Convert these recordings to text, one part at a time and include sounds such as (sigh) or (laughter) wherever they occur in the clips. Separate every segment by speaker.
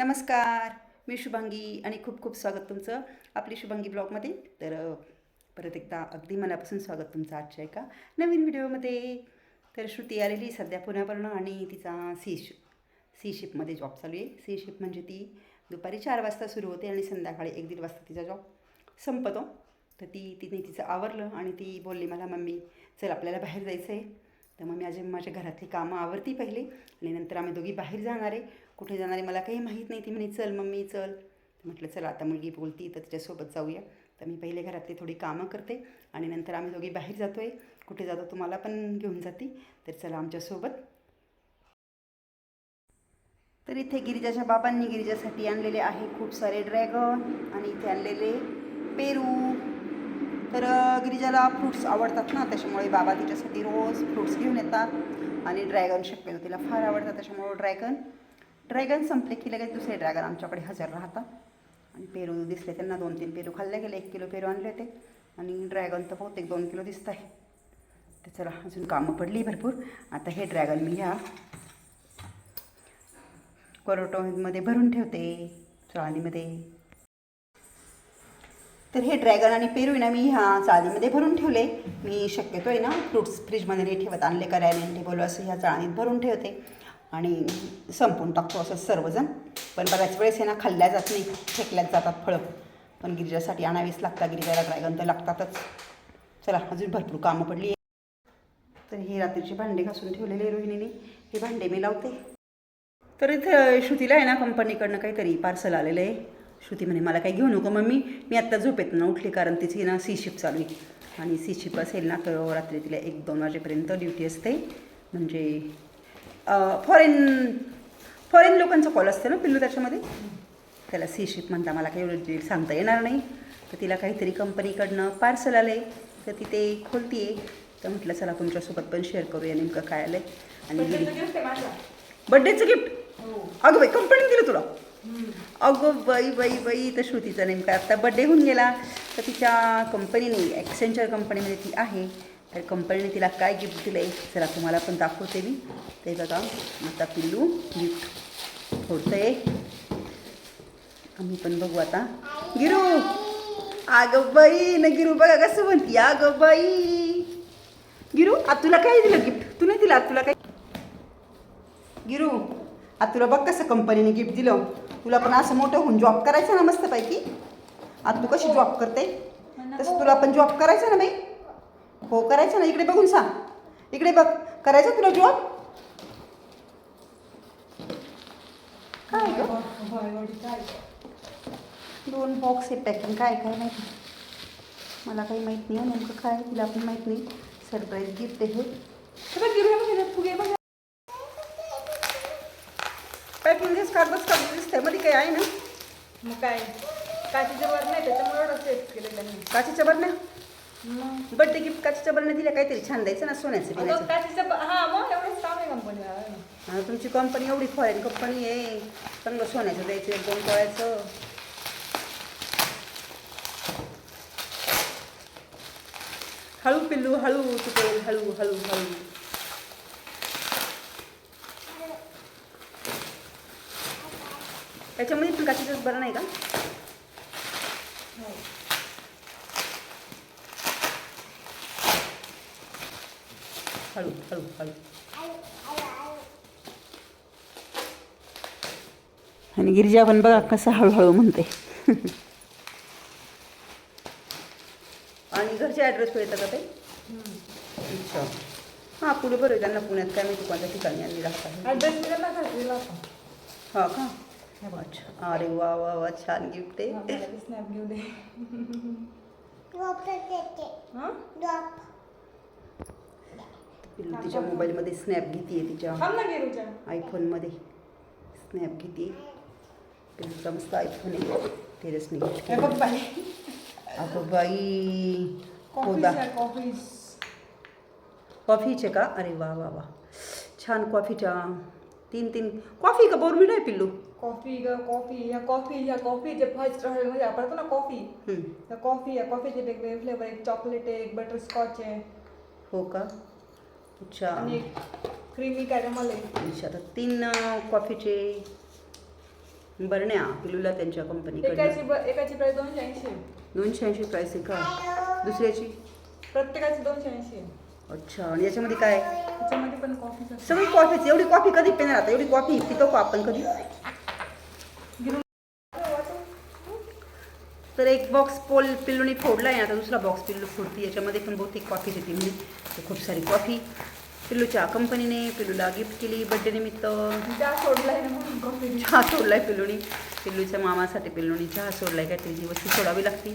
Speaker 1: नमस्कार मी शुभांगी आणि खूप खूप स्वागत तुमचं आपली शुभांगी ब्लॉगमध्ये. तर परत एकदा अगदी मनापासून स्वागत तुमचं आजच्या एका नवीन व्हिडिओमध्ये. तर श्रुती आलेली सध्या पुण्यावरनं आणि तिचा सी शिप सी शिपमध्ये जॉब चालू आहे. सी शिप म्हणजे ती दुपारी चार वाजता सुरू होते आणि संध्याकाळी एक दीड वाजता तिचा जॉब संपतो. तर ती तिने तिचं आवरलं आणि ती बोलली मला मम्मी चल आपल्याला बाहेर जायचं आहे. तर मग मी आज माझ्या घरातली कामं आवरती पहिले आणि नंतर आम्ही दोघी बाहेर जाणार आहे. कुठे जाणारे मला काही माहीत नाही. ती म्हणे चल मम्मी चल. म्हटलं चला आता मुलगी बोलती तर तिच्यासोबत जाऊया. तर मी पहिले घरातली थोडी कामं करते आणि नंतर आम्ही दोघी बाहेर जातो आहे कुठे जातो तुम्हाला पण घेऊन जाते. तर चला आमच्यासोबत. तर इथे गिरिजाच्या बाबांनी गिरिजासाठी आणलेले आहे खूप सारे ड्रॅगन आणि इथे आणलेले पेरू. तर गिरिजाला फ्रूट्स आवडतात ना त्याच्यामुळे बाबा तिच्यासाठी रोज फ्रूट्स घेऊन येतात. आणि ड्रॅगन शक्यतो तिला फार आवडतात त्याच्यामुळे ड्रॅगन ड्रॅगन संपले की लगेच दुसरे ड्रॅगन आमच्याकडे हजर राहतात. आणि पेरू दिसले त्यांना दोन तीन पेरू खाल्ले गेले एक किलो पेरू आणले होते. आणि ड्रॅगन तर बहुतेक दोन किलो दिसत आहे. तर चला अजून कामं पडली भरपूर. आता हे ड्रॅगन मी ह्या कोरोटोमध्ये भरून ठेवते चाळणीमध्ये. तर हे ड्रॅगन आणि पेरू आहे ना मी ह्या चाळणीमध्ये भरून ठेवले. मी शक्यतो आहे ना फ्रुट्स फ्रीजमध्ये नाही ठेवत आणले करायला बोलू असं ह्या चाळणीत भरून ठेवते. आणि संपून टाकतो असं सर्वजण. पण बऱ्याच वेळेस हे ना खाल्ल्या जात नाही फेकल्याच जातात फळं. पण गिरिजासाठी आणावीच लागतात गिरिजाला ड्रॅगन तर लागतातच. चला अजून भरपूर कामं पडली. आहे तर हे रात्रीचे भांडे घासून ठेवलेले रोहिणीने. हे भांडे मी लावते. तर इथं श्रुतीला आहे ना कंपनीकडनं काहीतरी पार्सल आलेलं आहे. श्रुती म्हणे मला काही घेऊ नको मम्मी. मी आत्ता झोपेत ना उठली कारण तिची ना सी शिप चालू आहे. आणि सी शिप असेल ना तर रात्री तिला एक दोन वाजेपर्यंत ड्युटी असते. म्हणजे फॉरेन फॉरेन लोकांचा कॉल असते ना पिल्लू त्याच्यामध्ये? त्याला सी शिप म्हणता मला काही एवढं सांगता येणार नाही. तर तिला काहीतरी कंपनीकडनं पार्सल आलं आहे तर ती ते खोलती आहे तर म्हटलं चला तुमच्यासोबत पण शेअर करूया नेमकं काय आलं आहे आणि बड्डेचं गिफ्ट अगं बाई कंपनीने दिलं तुला? अगं बाई बाई बाई तर श्रुतीचा नेमका आता बड्डे होऊन गेला. तर तिच्या कंपनीने ॲक्सेंचर कंपनीमध्ये ती आहे. तर कंपनीने तिला काय गिफ्ट दिलं आहे चला तुम्हाला पण दाखवते मी. ते बघा आता पिल्लू गिफ्ट होतंय आम्ही पण बघू आता. गिरू! अगं बाई न गिरू बघा कसं म्हणती अगं बाई गिरू आ तुला काय दिलं गिफ्ट तू नाही दिलं तुला काय? गिरू आ तुला बघ कसं कंपनीने गिफ्ट दिलं. तुला पण असं मोठं होऊन जॉब करायचं ना मस्तपैकी. आता तू कशी जॉब करते? तसं तुला पण जॉब करायचा ना बाई. हो करायचं ना. इकडे बघून सांग. इकडे बघ. करायचं तुला जॉब काय गं? दोन बॉक्स आहे पॅकिंग काय काय माहिती मला काही माहीत नाही नेमकं काय तिला पण माहीत नाही. सरप्राईज गिफ्ट आहे. हे फुगे बघ पॅकिंग दिस कागदच कागद दिसतंयमध्ये काही आहे ना?
Speaker 2: मग काय? काचीचं वर नाही त्याच्यामुळे एवढं सेट केलं त्यांनी
Speaker 1: काचेच्या बरण्या बड्डे गिफ्ट काचेच्या बरण्या दिल्या काहीतरी छान द्यायचं ना सोन्याचं बिन्याचं
Speaker 2: काचीचं हा मग एवढंच काम आहे. कंपनी
Speaker 1: आणि तुमची कंपनी एवढी फॉरेन कंपनी आहे. चांगलं सोन्याचं द्यायचं एक दोन तोळ्याचं. हळू पिल्लू हळू तुटेल हळू हळू हळू. त्याच्यामध्ये पण काचेचंच बरं नाही का? हळू हळू हळू. आणि गिरिजा पण बघा कसं हळूहळू म्हणते. आणि घरचे ॲड्रेस कळतं का ते अच्छा. हां पुढे बरं आहे. त्यांना पुण्यात काय माहिती कोणत्या ठिकाणी आणली
Speaker 2: होता
Speaker 1: हा का? अच्छा अरे वा वा वा छान गिफ्ट आहे.
Speaker 2: स्नॅप घेऊ दे. हा?
Speaker 1: पिल्लू तिच्या मोबाईलमध्ये स्नॅप घेते तिच्या. आयफोनमध्ये स्नॅप घेते पिल्लूचा मस्त आयफोन आहे.
Speaker 2: हे
Speaker 1: केलं
Speaker 2: बाई.
Speaker 1: अगं बाई कोदा कॉफीचे. का? अरे वा वा वा. छान कॉफीच्या. तीन तीन. कॉफी का बोरमिड आहे पिल्लू?
Speaker 2: कॉफी ग कॉफी. ह्या कॉफी ह्या कॉफीचे स्टारमध्ये वापरतो ना कॉफी. त्या कॉफी या कॉफीचे वेगवेगळे फ्लेवर एक चॉकलेट आहे एक बटर स्कॉच आहे.
Speaker 1: हो का? अच्छा.
Speaker 2: आणि एक क्रीमी कॅरमल आहे.
Speaker 1: अच्छा तर तीन अं, कॉफीचे बरण्या पिलूला त्यांच्या कंपनीकडनं
Speaker 2: एकाची ब- एकाची प्राइस दोनशे ऐंशी आहे.
Speaker 1: दोनशे ऐंशी प्राईस आहे का? दुसऱ्याची?
Speaker 2: प्रत्येकाची दोनशे ऐंशी आहे.
Speaker 1: अच्छा आणि याच्यामध्ये काय?
Speaker 2: त्याच्यामध्ये पण कॉफी
Speaker 1: सगळी कॉफीच एवढी कॉफी कधी पिणार आता? एवढी कॉफी पितो का आपण कधी. तर एक बॉक्स पोल पिल्लूनी फोडला आहे आता दुसरा बॉक्स पिल्लू फोडती. याच्यामध्ये पण बहुतेक कॉफी देते म्हणजे तर खूप सारी कॉफी पिल्लूच्या कंपनीने पिल्लूला गिफ्ट केली. बड्डे निमित्त
Speaker 2: त्या सोडला आहे
Speaker 1: चहा सोडलाय पिल्लूनी. पिल्लूच्या मामासाठी पिल्लूनी चहा सोडलाय. काय त्याची वस्तू सोडावी लागते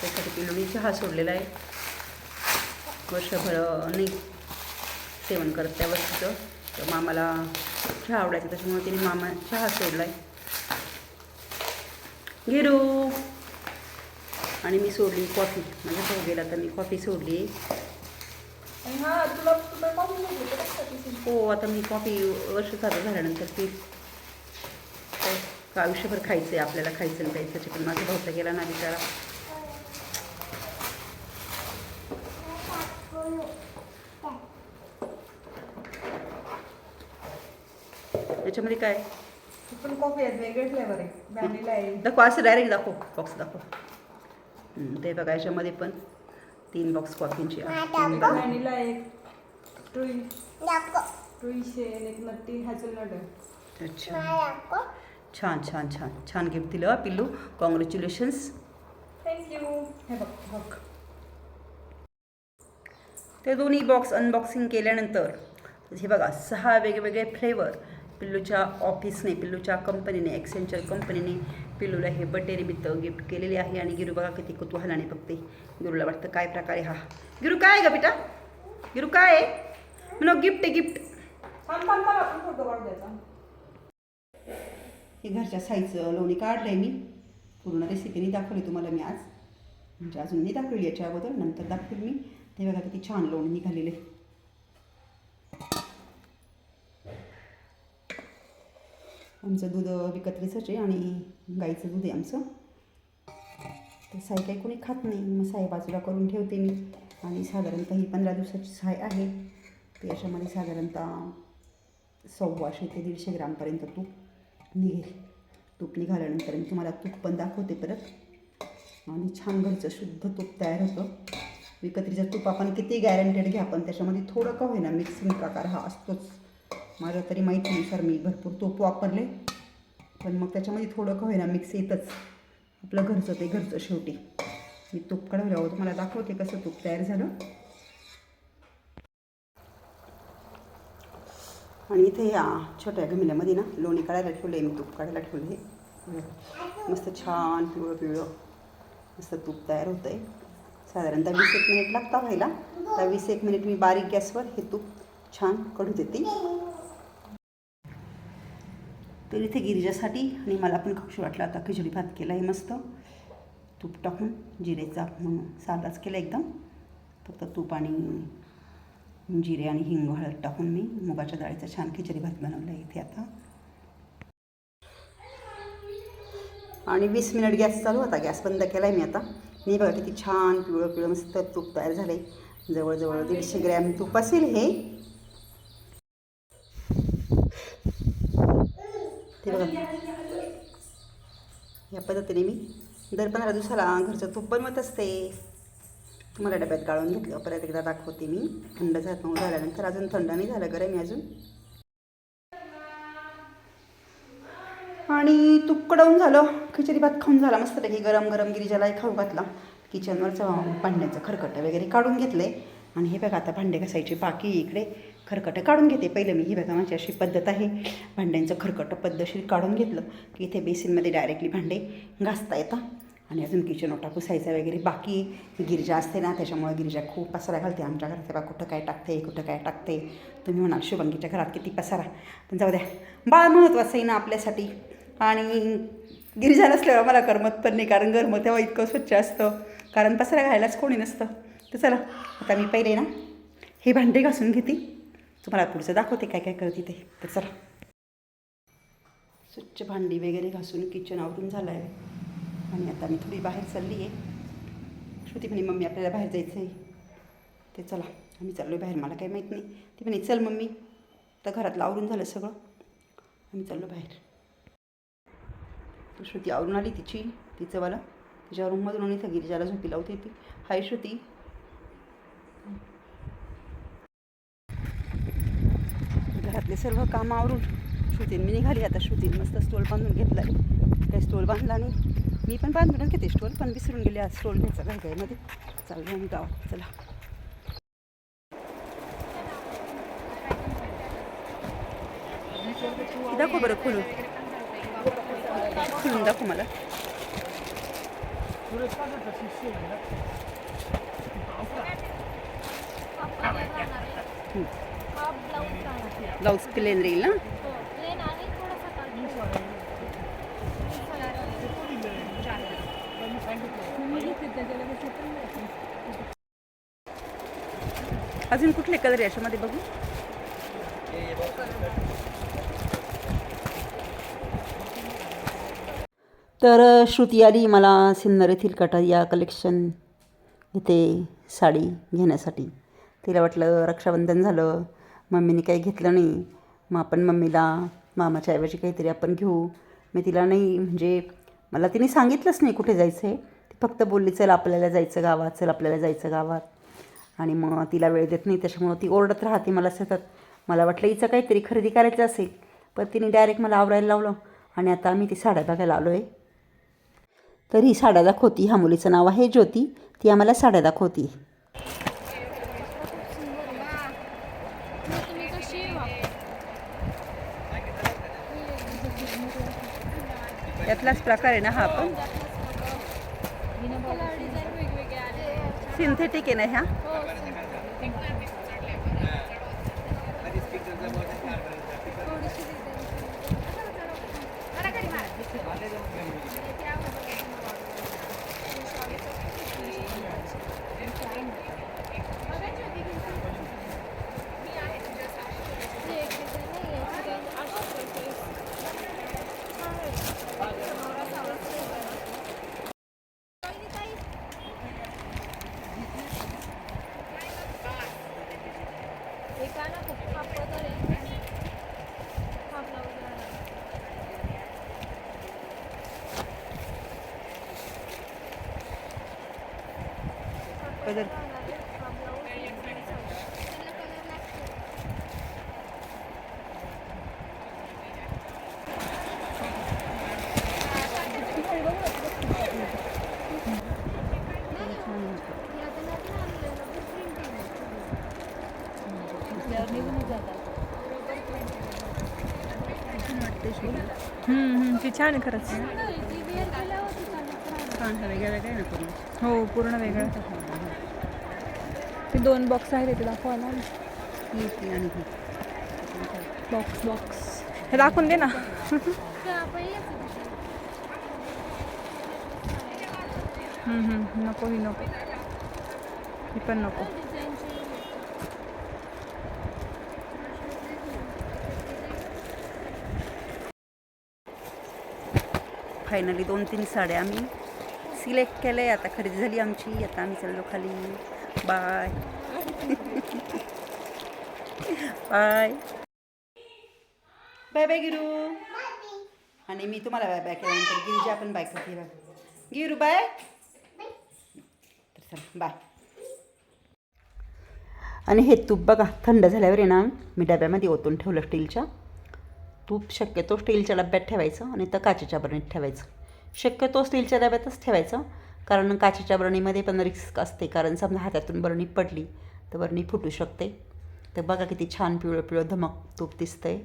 Speaker 1: त्यासाठी पिल्लूनी चहा सोडलेला आहे. वर्षभर नाही सेवन करत त्या वस्तूचं. तर मामाला चहा आवडायचा. त्याच्यामुळे तिने मामा चहा सोडलाय. गिरू आणि मी सोडली कॉफी. माझ्या भाऊ गेला तर मी कॉफी सोडली.
Speaker 2: हा
Speaker 1: आता मी कॉफी वर्ष झालं झाल्यानंतर ती आयुष्यभर खायचं आहे आपल्याला खायचं नाही प्यायचं त्याचे पण माझा भाऊ तर गेला ना बिचारा. याच्यामध्ये काय?
Speaker 2: पण कॉफी आहेत वेगळे फ्लेवर आहे. आहे.
Speaker 1: दाखव असं डायरेक्ट दाखव बॉक्स दाखव. ते बघा याच्यामध्ये पण तीन बॉक्स कॉफींचे आहेत.
Speaker 2: व्हॅनिला आहे ट्रुई ट्रुई शेन एक नट्टी हॅझलनट आहे.
Speaker 1: अच्छा. छान छान छान. छान गिफ्ट दिलं पिल्लू. कॉंग्रॅच्युलेशन्स
Speaker 2: थँक्यू हे बघ बघ.
Speaker 1: ते दोन्ही बॉक्स अनबॉक्सिंग केल्यानंतर हे बघा सहा वेगवेगळे फ्लेवर पिल्लूच्या ऑफिसने पिल्लूच्या कंपनीने एक्सेंचर कंपनीने पिल्लूला हे बड्डे निमित्त गिफ्ट केलेले आहे आणि गिरू बघा किती कुतूहलाने बघते गिरूला वाटतं काय प्रकारे हा. गिरू काय आहे का बेटा गिरू काय आहे? म्हणा गिफ्ट आहे गिफ्ट हे घरच्या साईजचं लोणी काढलं आहे मी. पूर्ण रेसिपीने दाखवली तुम्हाला मी आज. म्हणजे अजून नाही दाखवली याच्या अगोदर नंतर दाखवेल मी. ते बघा किती छान लोणी निघालेले आमचं दूध विकत्रीचंच आहे आणि गाईचं दूध आहे आमचं. तर साय काही कोणी खात नाही. मग साय बाजूला करून ठेवते मी. आणि साधारणतः ही पंधरा दिवसाची साय आहे. तर याच्यामध्ये साधारणतः सव्वाशे ते दीडशे ग्रामपर्यंत तूप निघेल. तूप निघाल्यानंतर मी तुम्हाला तूप पण दाखवते परत. आणि छान घरचं शुद्ध तूप तयार होतं. विकत्रीचं तूप आपण किती गॅरंटेड घ्या पण त्याच्यामध्ये थोडं का होईना मिक्सिंग प्रकार हा असतोच. माझ्या तरी माहितीनुसार मी भरपूर तूप वापरले. पण मग त्याच्यामध्ये थोडं का होईना मिक्स येतच. आपलं घरचं ते घरचं शेवटी. मी तूप काढवल्यावर तुम्हाला दाखवते कसं तूप तयार झालं. आणि इथे या छोट्या गमिल्यामध्ये ना लोणी काढायला ठेवलं आहे मी तूप काढायला ठेवलं आहे मस्त छान पिवळं पिवळं मस्त तूप तयार होतं आहे साधारणतः वीस एक मिनिट लागता व्हायला. तर वीस एक मिनिट मी बारीक गॅसवर हे तूप छान कढू देते. तर इथे गिरिजासाठी आणि मला पण खूपशी वाटलं. आता खिचडी भात केला आहे मस्त. तूप टाकून जिरेचा म्हणून साधाच केला एकदम. फक्त तूप आणि जिरे आणि हिंग हळद टाकून मी मुगाच्या डाळीचा छान खिचडी भात बनवला आहे इथे आता. आणि वीस मिनिट गॅस चालू. होता गॅस बंद केला आहे मी आता. मी बघा किती छान पिवळं पिवळं मस्त तूप तयार झालं आहे जवळजवळ दीडशे ग्रॅम तूप असेल हे. बघा या पद्धतीने मी दर पंधरा दिवसाला घरचं तूप बनवत असते. तुम्हाला डब्यात गाळून घेतलं परत एकदा दाखवते मी. थंड झालं झाल्यानंतर अजून थंड नाही झालं गरम मी अजून. आणि तूप कडवून झालं खिचडी भात खाऊन झाला मस्तपैकी गरम गरम गिरिजालाही खाऊ घातला. किचनवरचं भांड्याचं खरकटं वगैरे काढून घेतले आणि हे बघा आता भांडे घासायचे बाकी इकडे. खरकटं काढून घेते. पहिलं मी ही बघा माझी अशी पद्धत आहे. भांड्यांचं खरकटं पद्धतशीर काढून घेतलं की इथे बेसिनमध्ये डायरेक्टली भांडे घासता येतात आणि अजून किचन ओटा पुसायचा वगैरे बाकी. गिरजा असते ना त्याच्यामुळे गिरजा खूप पसारा घालते. आमच्या घरात बा कुठं काय टाकते कुठं काय टाकते. तुम्ही म्हणाल शुभंगीच्या घरात किती पसारा. पण जाऊ द्या बाळ महत्त्वाचं आहे ना आपल्यासाठी. आणि गिरजा नसल्यावर मला करमत पण नाही कारण गरम तेव्हा इतकं स्वच्छ असतं. कारण पसारा घालायलाच कोणी नसतं. तर चला आता मी पहिले ना हे भांडे घासून घेते. तुम्हाला पुढचं दाखवते काय काय करते ते. तर चला. स्वच्छ भांडी वगैरे घासून किचन आवरून झालं आहे आणि आता मी थोडी बाहेर चालली आहे. श्रुती म्हणे मम्मी आपल्याला बाहेर जायचं आहे ते चला. आम्ही चाललो बाहेर. मला काही माहीत नाही. ती म्हणे चल मम्मी. तर घरातलं आवरून झालं सगळं. आम्ही चाललो बाहेर. श्रुती आवरून आली तिची तिचं मला तिच्या रूममधून सगळी ज्याला झोपी लावते ती. हाय श्रुती. घरातले सर्व काम आवरून श्रुतीन मी निघाली आता श्रुतीन मस्त स्टोल बांधून घेतला काही स्टोल बांधला नाही. मी पण बांधूनच घेते स्टोल पण विसरून गेले आज स्टोल घ्यायचा काय कायमध्ये आहे आम्ही गावात चला. दाखव बरं खोलून. खोलून दाखव मला.
Speaker 3: हा ब्लाऊज
Speaker 1: प्लेन राहील ना? अजून कुठले कलर आहे याच्यामध्ये बघू? तर श्रुती आली मला सिन्नर येथील कटा या कलेक्शन इथे साडी घेण्यासाठी. तिला वाटलं रक्षाबंधन झालं. मम्मीने काही घेतलं नाही. मग आपण मम्मीला मामाच्या ऐवजी काहीतरी आपण घेऊ. मी तिला नाही म्हणजे मला तिने सांगितलंच नाही कुठे जायचं आहे ती फक्त बोलली चल आपल्याला जायचं गावात चल आपल्याला जायचं गावात. आणि मग तिला वेळ देत नाही त्याच्यामुळं ती ओरडत राहते मला सतत. मला वाटलं हिचं काहीतरी खरेदी करायचं असेल. पण तिने डायरेक्ट मला आवरायला लावलं आणि आता आम्ही ती साड्या बघायला आलो आहे तर ही साड्या दाखवती ह्या मुलीचं नाव आहे ज्योती. ती आम्हाला साड्या दाखवती
Speaker 3: तुम्ही कशी
Speaker 1: यातलाच प्रकार आहे ना हा
Speaker 3: आपण.
Speaker 1: सिंथेटिक आहे ना ह्या
Speaker 3: हो थोडीशी एक आहे ना खूप कापड आहे हा ब्लाऊज आहे
Speaker 1: कलर
Speaker 2: ती छान आहे खरंच
Speaker 1: वेगळ्या वेगळ्या ना करून
Speaker 2: हो पूर्ण वेगळं. ते दोन बॉक्स आहेत इथे दाखवा ना. बॉक्स बॉक्स हे दाखवून दे ना. नको ही नको. ही पण नको.
Speaker 1: फायनली दोन तीन साड्या आम्ही. सिलेक्ट केलं आहे आता खरेदी झाली आमची आता आम्ही चाललो खाली. Bye. (laughs) Bye. Bye bye Giru. आणि मी तुम्हाला बाय बाय केल्यानंतर गिरीजी आपण बाय करते बाय गिरू बाय. तर बाय. आणि हे तूप बघा थंड झाल्यावर आहे ना मी डब्यामध्ये ओतून ठेवलं स्टीलच्या. तूप शक्यतो स्टीलच्या डब्यात ठेवायचं आणि तर काचेच्या बरणीत ठेवायचं. शक्यतो स्टीलच्या डब्यातच ठेवायचं. कारण काचेच्या बरणीमध्ये पण रिस्क असते. कारण समजा हातातून बरणी पडली तर बरणी फुटू शकते. तर बघा किती छान पिवळं पिवळं धमक तूप दिसतंय.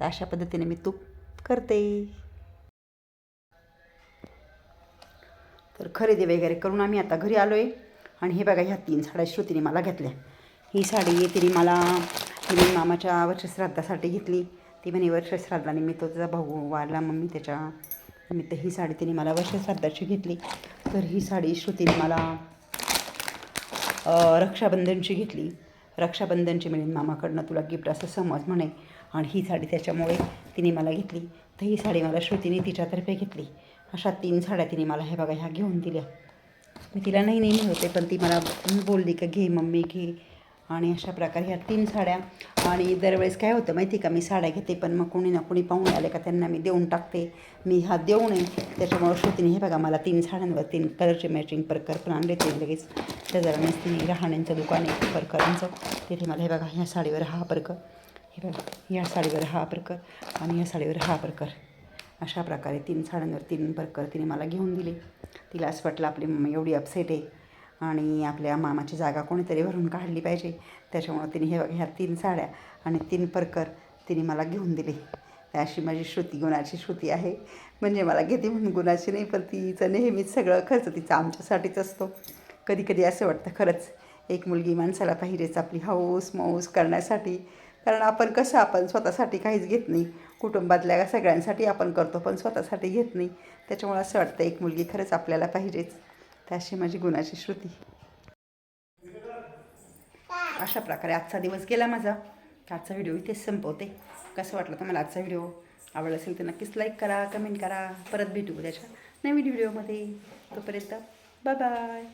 Speaker 1: तर अशा पद्धतीने मी तूप करते. तर खरेदी वगैरे करून आम्ही आता घरी आलो आहे आणि हे बघा ह्या तीन साड्या श्रुतीने मला घेतल्या. ही साडी तिने मला तिने मामाच्या वर्षश्राद्धासाठी घेतली. ती म्हणे वर्षश्राद्धानिमित्त त्याचा भाऊ वारला मम्मी त्याच्या निमित्त ही साडी तिने मला वर्षश्राद्धाची घेतली. तर ही साडी श्रुतीने मला रक्षाबंधनची घेतली. रक्षाबंधनची मिळेल मामाकडनं तुला गिफ्ट असं समज म्हणे. आणि ही साडी त्याच्यामुळे तिने मला घेतली. तर ही साडी मला श्रुतीने तिच्यातर्फे घेतली. अशा तीन साड्या तिने मला हे बघा ह्या घेऊन दिल्या. मी तिला नाही नेहमी होते पण ती मला बोलली का घे मम्मी घे. आणि अशा प्रकारे ह्या तीन साड्या आणि दरवेळेस काय होतं माहिती आहे का? मी साड्या घेते पण मग कोणी ना कोणी पाहुणे आले का त्यांना मी देऊन टाकते. मी हा देऊ नये त्याच्यामुळं श्रुतीने हे बघा मला तीन साड्यांवर तीन कलरचे मॅचिंग परकर पण आणले ते लगेच. शेजारानेच तिने राहण्यांचं दुकान आहे परकरांचं तिथे मला हे बघा ह्या साडीवर हा परकर हे बघा ह्या साडीवर हा परकर आणि ह्या साडीवर हा परकर अशा प्रकारे तीन साड्यांवर तीन परकर तिने मला घेऊन दिले. तिला असं वाटलं आपली मम्मी एवढी अपसेट आहे. आणि आपल्या मामाची जागा कोणीतरी भरून काढली पाहिजे. त्याच्यामुळं तिने हे बघा ह्या तीन साड्या आणि तीन परकर तिने मला घेऊन दिले. अशी माझी श्रुती गुणाची श्रुती आहे. म्हणजे मला घेते म्हणून गुणाची नाही पण तिचं नेहमीच सगळं खर्च तिचा आमच्यासाठीच असतो. कधी कधी असं वाटतं खरंच एक मुलगी माणसाला पाहिजेच आपली हौस मौस करण्यासाठी. कारण आपण कसं आपण स्वतःसाठी काहीच घेत नाही. कुटुंबातल्या सगळ्यांसाठी आपण करतो पण स्वतःसाठी घेत नाही. त्याच्यामुळे असं वाटतं एक मुलगी खरंच आपल्याला पाहिजेच. त्याशी माझी गुणाची श्रुती. अशा प्रकारे आजचा दिवस गेला माझा. आजचा व्हिडिओ इथेच संपवते. कसं वाटलं तुम्हाला आजचा व्हिडिओ? आवडला असेल तर नक्कीच लाईक करा कमेंट करा. परत भेटू त्याच्या नवीन व्हिडिओमध्ये. तोपर्यंत बाय बाय